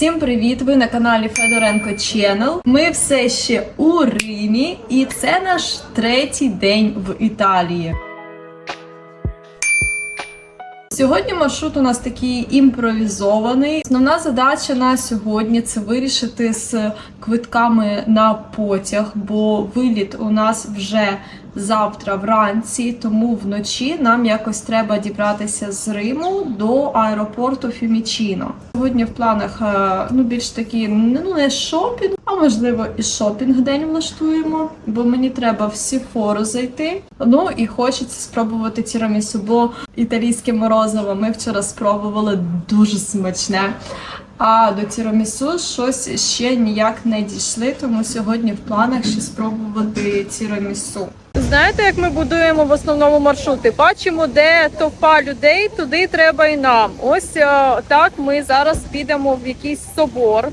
Всім привіт! Ви на каналі Федоренко Channel. Ми все ще у Римі, і це наш третій день в Італії. Сьогодні маршрут у нас такий імпровізований. Основна задача на сьогодні це вирішити з квитками на потяг, бо виліт у нас вже завтра вранці, тому вночі нам якось треба дібратися з Риму до аеропорту Фімічіно. Сьогодні в планах е, ну більш такі ну не шопінг, а можливо і шопінг день влаштуємо, бо мені треба в Сіфору зайти. Ну і хочеться спробувати тірамісу, бо італійське морозиво ми вчора спробували дуже смачне. А до тірамісу щось ще ніяк не дійшли, тому сьогодні в планах ще спробувати тірамісу. Знаєте, як ми будуємо в основному маршрути? Бачимо, де товпа людей, туди треба і нам. Ось е, так ми зараз підемо в якийсь собор.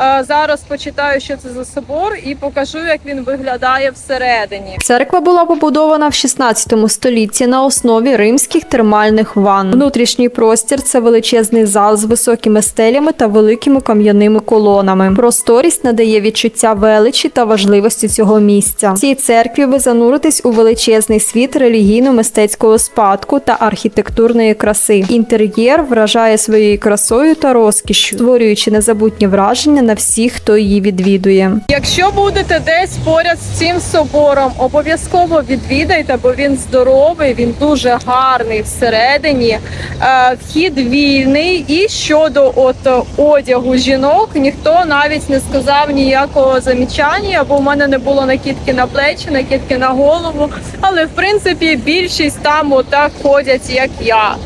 Е, Зараз почитаю, що це за собор, і покажу, як він виглядає всередині. Церква була побудована в 16 столітті на основі римських термальних ванн. Внутрішній простір це величезний зал з високими стелями та великими кам'яними колонами. Просторість надає відчуття величі та важливості цього місця. В цій церкві ви зануритесь у величезний світ релігійно-мистецького спадку та архітектурної краси. Інтер'єр вражає своєю красою та розкішшю, створюючи незабутні враження на всіх, хто її відвідує. Якщо будете десь поряд з цим собором, обов'язково відвідайте, бо він здоровий, він дуже гарний всередині. Е, Вхід вільний. І щодо от одягу жінок, ніхто навіть не сказав ніякого замічання, бо в мене не було накидки на плечі, накидки на голову. Але в принципі більшість там отак ходять, як я.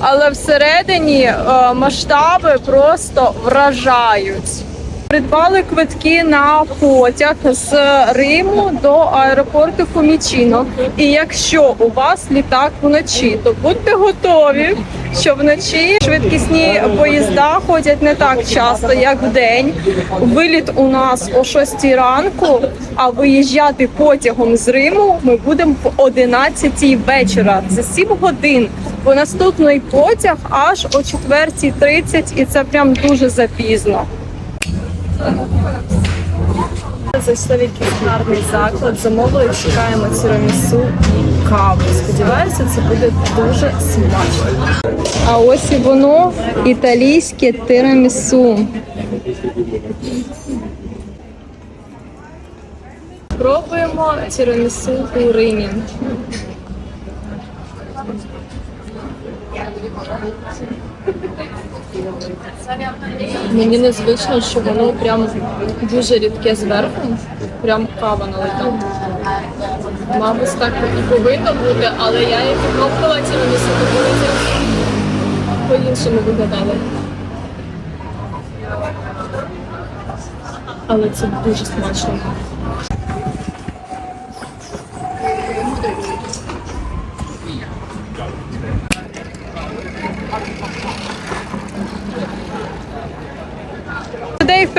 Але всередині е, масштаби просто вражають. Придбали квитки на потяг з Риму до аеропорту Фумічіно. І якщо у вас літак вночі, то будьте готові, що вночі швидкісні поїзда ходять не так часто, як вдень. Виліт у нас о 6 ранку, а виїжджати потягом з Риму ми будемо в 11 вечора. Це 7 годин. Бо наступний потяг аж о 4.30 і це прям дуже запізно. Зайшли в якийсь гарний заклад, замовили, чекаємо тірамісу і каву. Сподіваюся, це буде дуже смачно. А ось і воно італійське тирамісу. Пробуємо тірамісу у Римі. Мені незвично, що воно прям дуже рідке зверху, прям кава налита. Мабуть, так і повинно бути, але я як пробувала тірамісу, подивитися, по-іншому виглядало. Але це дуже смачно.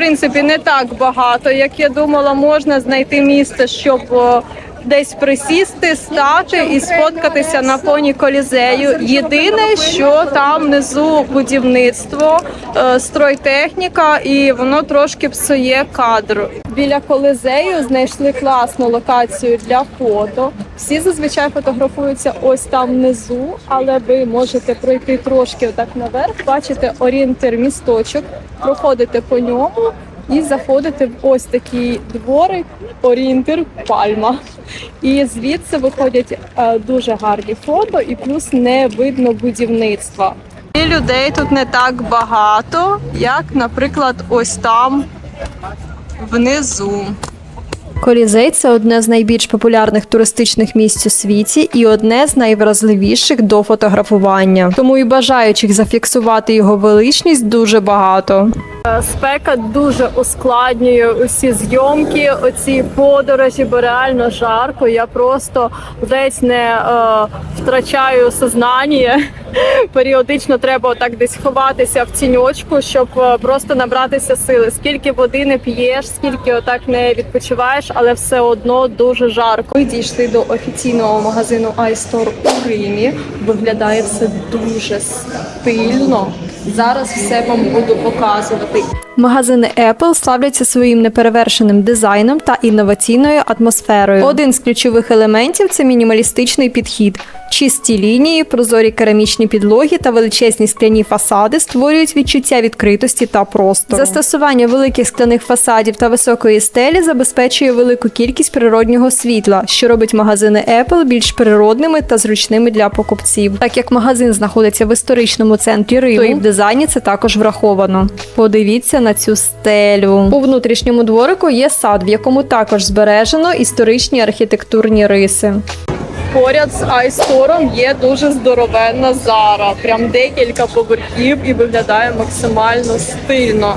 Принципі, не так багато, як я думала, можна знайти місце, щоб о, десь присісти, стати і сфоткатися на фоні колізею. Єдине, що там внизу будівництво, е, стройтехніка, і воно трошки псує кадр. Біля колізею знайшли класну локацію для фото. Всі зазвичай фотографуються ось там внизу, але ви можете пройти трошки отак наверх, бачите орієнтир місточок, проходите по ньому і заходите в ось такий дворик, орієнтир пальма. І звідси виходять е, дуже гарні фото, і плюс не видно будівництва. І людей тут не так багато, як, наприклад, ось там внизу. Колізей це одне з найбільш популярних туристичних місць у світі і одне з найвразливіших до фотографування. Тому і бажаючих зафіксувати його величність дуже багато. Е, Спека дуже ускладнює усі зйомки, оці подорожі, бо реально жарко. Я просто десь не е, втрачаю сознання. Періодично треба отак десь ховатися в тіньочку, щоб е, просто набратися сили. Скільки води не п'єш, скільки отак не відпочиваєш, але все одно дуже жарко. Ми дійшли до офіційного магазину iStore у Римі. Виглядає все дуже стильно. Зараз все вам буду показувати. Магазини Apple славляться своїм неперевершеним дизайном та інноваційною атмосферою. Один з ключових елементів це мінімалістичний підхід. Чисті лінії, прозорі керамічні підлоги та величезні скляні фасади створюють відчуття відкритості та простору. Застосування великих скляних фасадів та високої стелі забезпечує велику кількість природнього світла, що робить магазини Apple більш природними та зручними для покупців. Так як магазин знаходиться в історичному центрі Риму, то і в дизайні це також враховано. Подивіться на цю стелю. У внутрішньому дворику є сад, в якому також збережено історичні архітектурні риси. Поряд з айстором є дуже здоровенна зара. Прям декілька поверхів і виглядає максимально стильно.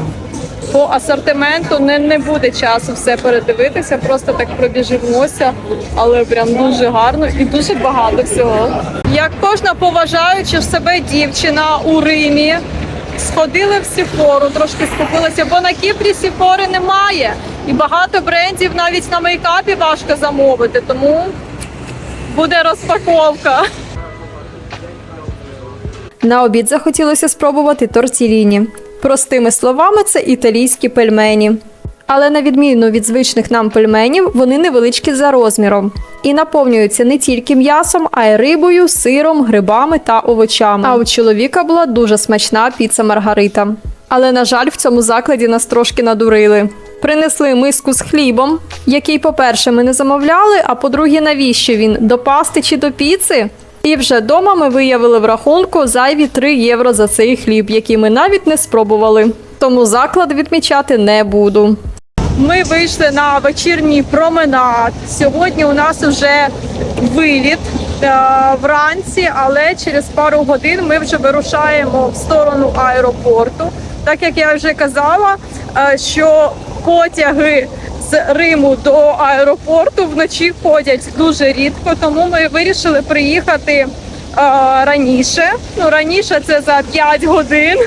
По асортименту не, не буде часу все передивитися, просто так пробіжимося, але прям дуже гарно і дуже багато всього. Як кожна поважаючи в себе дівчина у Римі, сходили в Сіфору, трошки скупилися, бо на Кіпрі Сіфори немає. І багато брендів навіть на мейкапі важко замовити, тому буде розпаковка. На обід захотілося спробувати тортіліні. Простими словами, це італійські пельмені. Але на відміну від звичних нам пельменів, вони невеличкі за розміром і наповнюються не тільки м'ясом, а й рибою, сиром, грибами та овочами. А у чоловіка була дуже смачна піца Маргарита. Але, на жаль, в цьому закладі нас трошки надурили. Принесли миску з хлібом, який, по-перше, ми не замовляли, а по-друге, навіщо він? До пасти чи до піци? І вже дома ми виявили в рахунку зайві 3 євро за цей хліб, який ми навіть не спробували. Тому заклад відмічати не буду. Ми вийшли на вечірній променад. Сьогодні у нас вже виліт е, вранці, але через пару годин ми вже вирушаємо в сторону аеропорту. Так як я вже казала, е, що потяги з Риму до аеропорту вночі ходять дуже рідко, тому ми вирішили приїхати е, раніше. Ну раніше це за 5 годин.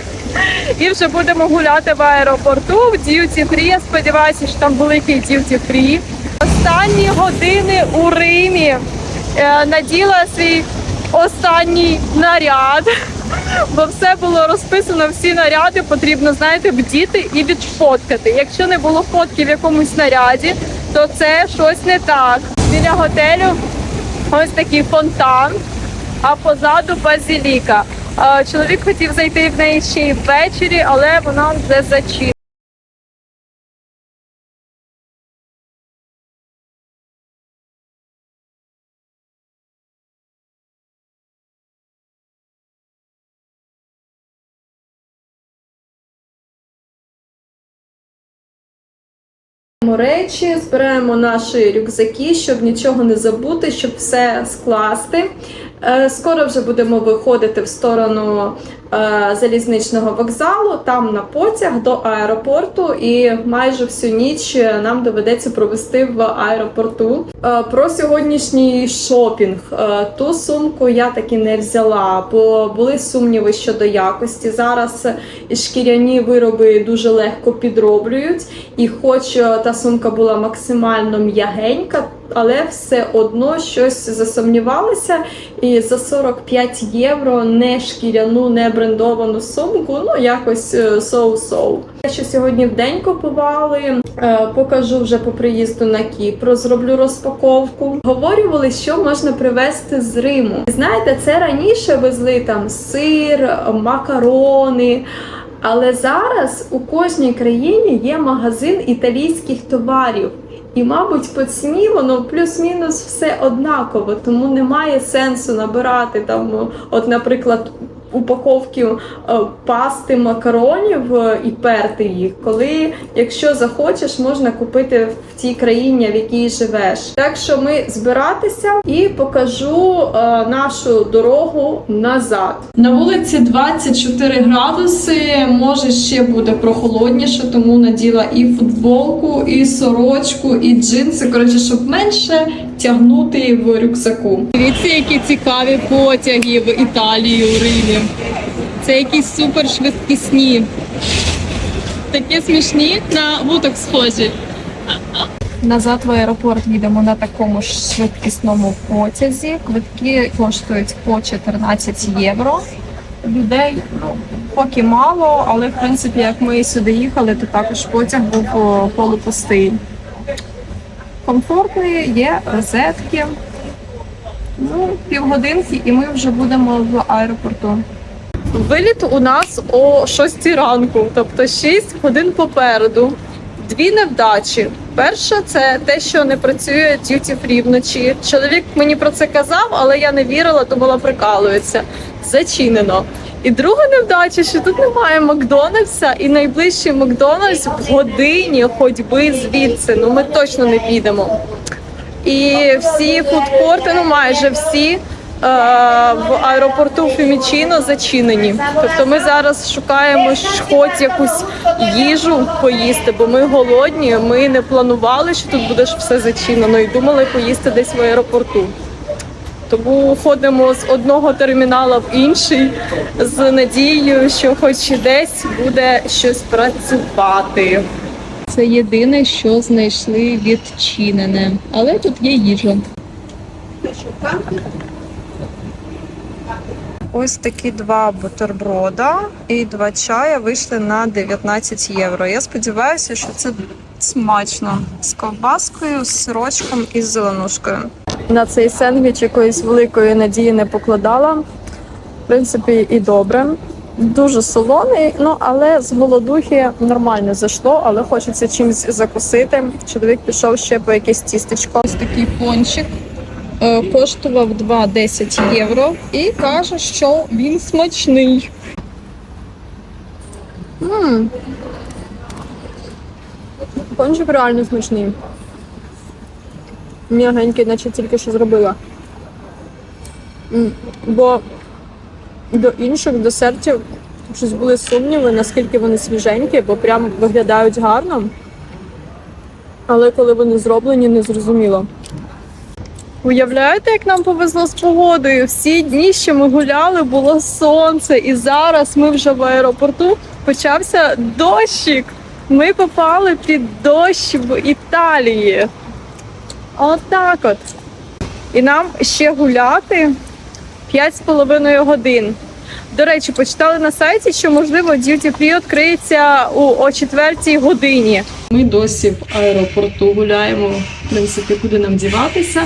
І вже будемо гуляти в аеропорту в Duty Free. Я сподіваюся, що там великий Duty Free. Останні години у Римі е, наділа свій останній наряд, бо все було розписано, всі наряди потрібно, знаєте, вдіти і відфоткати. Якщо не було фотки в якомусь наряді, то це щось не так. Біля готелю ось такий фонтан, а позаду базіліка. Чоловік хотів зайти в неї ще й ввечері, але вона вже зачинена. речі, збираємо наші рюкзаки, щоб нічого не забути, щоб все скласти. Е, Скоро вже будемо виходити в сторону залізничного вокзалу, там на потяг до аеропорту, і майже всю ніч нам доведеться провести в аеропорту. Е, Про сьогоднішній шопінг. Е, Ту сумку я таки не взяла, бо були сумніви щодо якості. Зараз шкіряні вироби дуже легко підроблюють, і хоч е, та сумка була максимально м'ягенька, але все одно щось засумнівалися. І за 45 євро не шкіряну, не брендовану сумку, ну якось е, соу-соу. Те, що сьогодні в день купували, е, покажу вже по приїзду на Кіпр, зроблю розпаковку. Говорювали, що можна привезти з Риму. Знаєте, це раніше везли там сир, макарони. Але зараз у кожній країні є магазин італійських товарів. І, мабуть, по ціні воно плюс-мінус все однаково, тому немає сенсу набирати там, от, наприклад, упаковки е, пасти макаронів е, і перти їх, коли, якщо захочеш, можна купити в тій країні, в якій живеш. Так що ми збиратися і покажу е, нашу дорогу назад. На вулиці 24 градуси, може ще буде прохолодніше, тому наділа і футболку, і сорочку, і джинси. Коротше, щоб менше тягнути в рюкзаку. Дивіться, які цікаві потяги в Італії у Римі. Це якісь супер швидкісні. Такі смішні на вуток схожі. Назад в аеропорт їдемо на такому ж швидкісному потязі. Квитки коштують по 14 євро. людей ну, поки мало, але в принципі, як ми сюди їхали, то також потяг був о, полупустий. Комфортний, є розетки. Ну, півгодинки, і ми вже будемо в аеропорту. Виліт у нас о 6 ранку, тобто 6 годин попереду. Дві невдачі. Перша це те, що не працює duty free вночі. Чоловік мені про це казав, але я не вірила, думала, прикалується. Зачинено. І друга невдача, що тут немає Макдональдса, і найближчий Макдональдс в годині ходьби звідси. Ну ми точно не підемо. І всі фудкорти, ну майже всі е, в аеропорту Фімічіно зачинені. Тобто ми зараз шукаємо хоч якусь їжу поїсти, бо ми голодні. Ми не планували, що тут буде все зачинено, і думали поїсти десь в аеропорту. Тому ходимо з одного термінала в інший з надією, що хоч десь буде щось працювати. Це єдине, що знайшли відчинене, але тут є їжа. Ось такі два бутерброда і два чая вийшли на 19 євро. Я сподіваюся, що це смачно з ковбаскою, з сирочком і з зеленушкою. На цей сендвіч якоїсь великої надії не покладала. В принципі, і добре. Дуже солоний, ну але з голодухи нормально зайшло, але хочеться чимось закусити. Чоловік пішов ще по якесь тістечко. Ось такий пончик е, коштував 2,10 євро і каже, що він смачний. м Пончик реально смачний. М'ягенький, наче тільки що зробила. Бо до інших десертів щось були сумніви, наскільки вони свіженькі, бо прям виглядають гарно. Але коли вони зроблені, не зрозуміло. Уявляєте, як нам повезло з погодою? Всі дні, що ми гуляли, було сонце, і зараз ми вже в аеропорту почався дощик. Ми попали під дощ в Італії. Отак от. І нам ще гуляти 5,5 годин. До речі, почитали на сайті, що можливо duty free відкриється о 4 годині. Ми досі в аеропорту гуляємо, в принципі, куди нам діватися.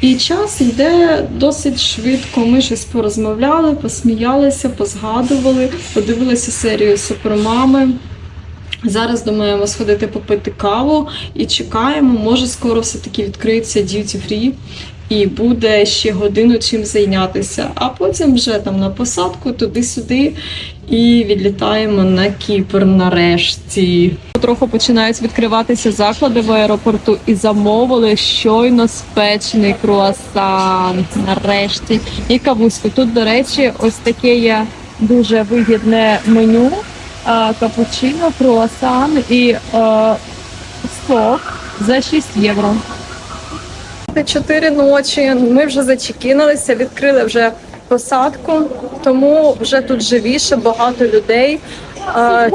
І час йде досить швидко. Ми щось порозмовляли, посміялися, позгадували, подивилися серію супермами. Зараз думаємо сходити попити каву і чекаємо. Може, скоро все-таки відкриється duty free і буде ще годину чим зайнятися. А потім вже там на посадку туди-сюди і відлітаємо на Кіпр нарешті. Трохи починають відкриватися заклади в аеропорту і замовили щойно спечений круасан. Нарешті. І кавуську. Тут, до речі, ось таке є дуже вигідне меню. Капучино, круасан і сок за 6 євро. Чотири ночі. Ми вже зачекінилися, відкрили вже посадку, тому вже тут живіше, багато людей.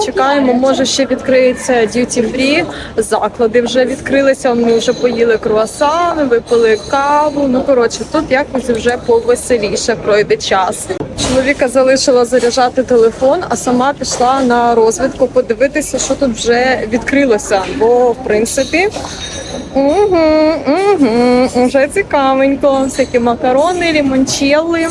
Чекаємо, може ще відкриється duty free. Заклади вже відкрилися. Ми вже поїли круасани, випили каву. Ну коротше, тут якось вже повеселіше пройде час. Чоловіка залишила заряджати телефон, а сама пішла на розвідку подивитися, що тут вже відкрилося. Бо в принципі Угу, угу, вже цікавенько. Всякі макарони, лімончелли.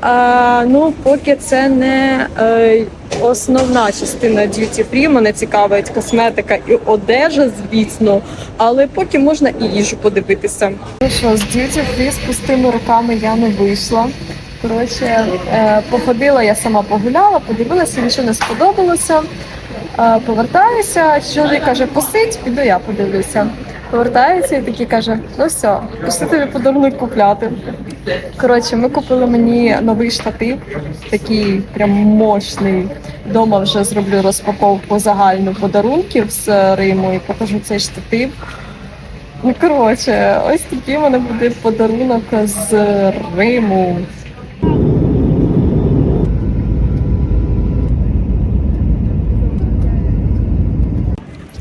А, ну, поки це не е, основна частина duty free. Мене цікавить косметика і одежа, звісно. Але поки можна і їжу подивитися. Ну що, з duty free з пустими руками я не вийшла. Коротше, е, походила, я сама погуляла, подивилася, нічого не сподобалося. Е, повертаюся, чоловік каже, посидь, піду я подивлюся. Повертається і такий каже: ну все, пішли тобі подарунок купляти. Коротше, ми купили мені новий штатив, такий прям мощний. Дома вже зроблю розпаковку загальну подарунків з Риму і покажу цей штатив. Ну, коротше, ось такий у мене буде подарунок з Риму.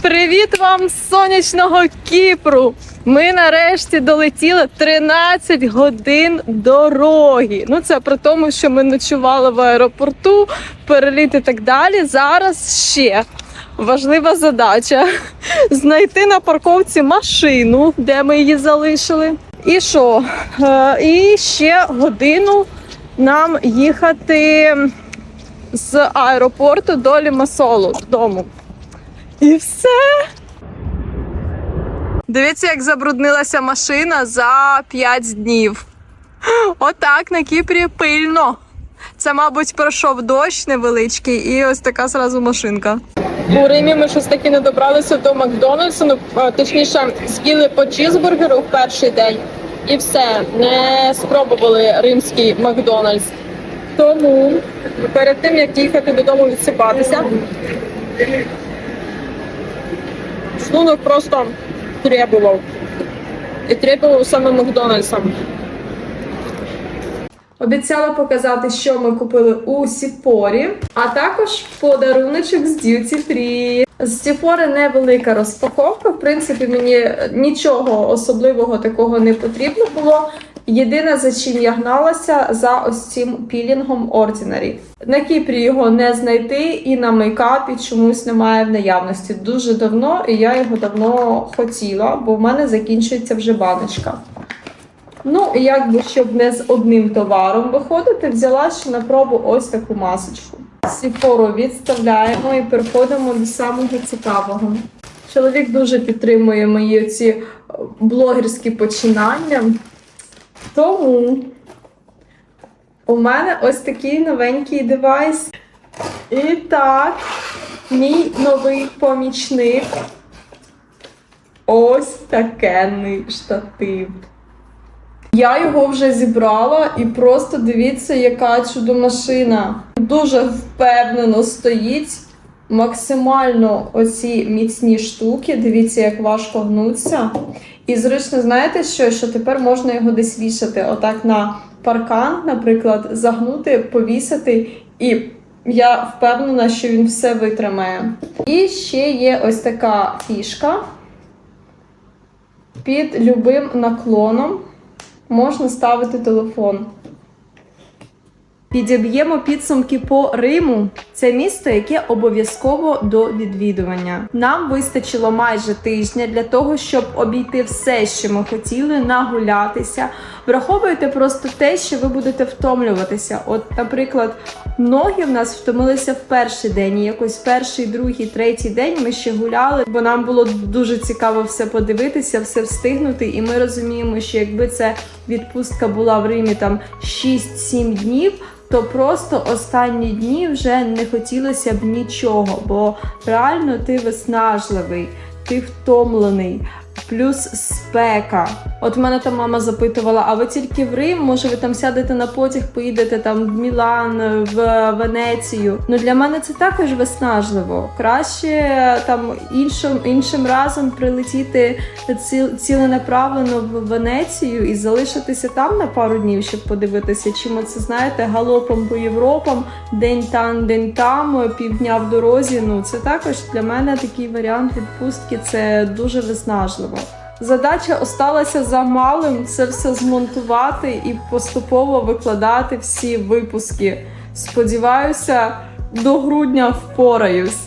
Привіт вам з сонячного Кіпру! Ми нарешті долетіли 13 годин дороги. Ну це при тому, що ми ночували в аеропорту, переліт і так далі. Зараз ще важлива задача знайти на парковці машину, де ми її залишили. І що? Е, І ще годину нам їхати з аеропорту до Лімасолу додому. І все. Дивіться, як забруднилася машина за 5 днів. Отак на Кіпрі пильно. Це, мабуть, пройшов дощ невеличкий, і ось така зразу машинка. У Римі ми щось таки не добралися до Макдональдсу. Ну, точніше, з'їли по чізбургеру в перший день і все, не спробували римський Макдональдс. Тому перед тим як їхати додому відсипатися, шлунок просто требував. І требував саме Макдональдсом. Обіцяла показати, що ми купили у Сіпорі, а також подаруночок з Duty Free. З Сіфори невелика розпаковка. В принципі, мені нічого особливого такого не потрібно було. Єдине, за чим я гналася, за ось цим пілінгом Ordinary. На Кіпрі його не знайти, і на мейкапі чомусь немає в наявності. Дуже давно, і я його давно хотіла, бо в мене закінчується вже баночка. Ну, і якби щоб не з одним товаром виходити, взяла ще на пробу ось таку масочку. Сіфору відставляємо і переходимо до самого цікавого. Чоловік дуже підтримує мої ці блогерські починання. Тому у мене ось такий новенький девайс. І так, мій новий помічник. Ось такенний штатив. Я його вже зібрала і просто дивіться, яка чудо-машина. Дуже впевнено стоїть. Максимально оці міцні штуки. Дивіться, як важко гнуться. І зручно, знаєте що? Що тепер можна його десь вішати. Отак на паркан, наприклад, загнути, повісити. І я впевнена, що він все витримає. І ще є ось така фішка. Під любим наклоном можна ставити телефон. Підіб'ємо підсумки по Риму. Це місто, яке обов'язково до відвідування. Нам вистачило майже тижня для того, щоб обійти все, що ми хотіли, нагулятися. Враховуйте просто те, що ви будете втомлюватися. От, наприклад, ноги в нас втомилися в перший день. І якось перший, другий, третій день ми ще гуляли, бо нам було дуже цікаво все подивитися, все встигнути. І ми розуміємо, що якби це відпустка була в Римі там 6-7 днів. То просто останні дні вже не хотілося б нічого, бо реально ти виснажливий, ти втомлений, плюс спека. От мене там мама запитувала: а ви тільки в Рим? Може, ви там сядете на потяг, поїдете там в Мілан, в Венецію? Ну для мене це також виснажливо. Краще там іншим іншим разом прилетіти ці, ціленаправлено в Венецію і залишитися там на пару днів, щоб подивитися, чим оце знаєте, галопом по Європам, день там, день там, півдня в дорозі. Ну це також для мене такий варіант відпустки. Це дуже виснажливо. Задача осталася за малим це все змонтувати і поступово викладати всі випуски. Сподіваюся, до грудня впораюсь.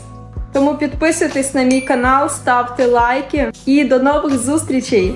Тому підписуйтесь на мій канал, ставте лайки і до нових зустрічей!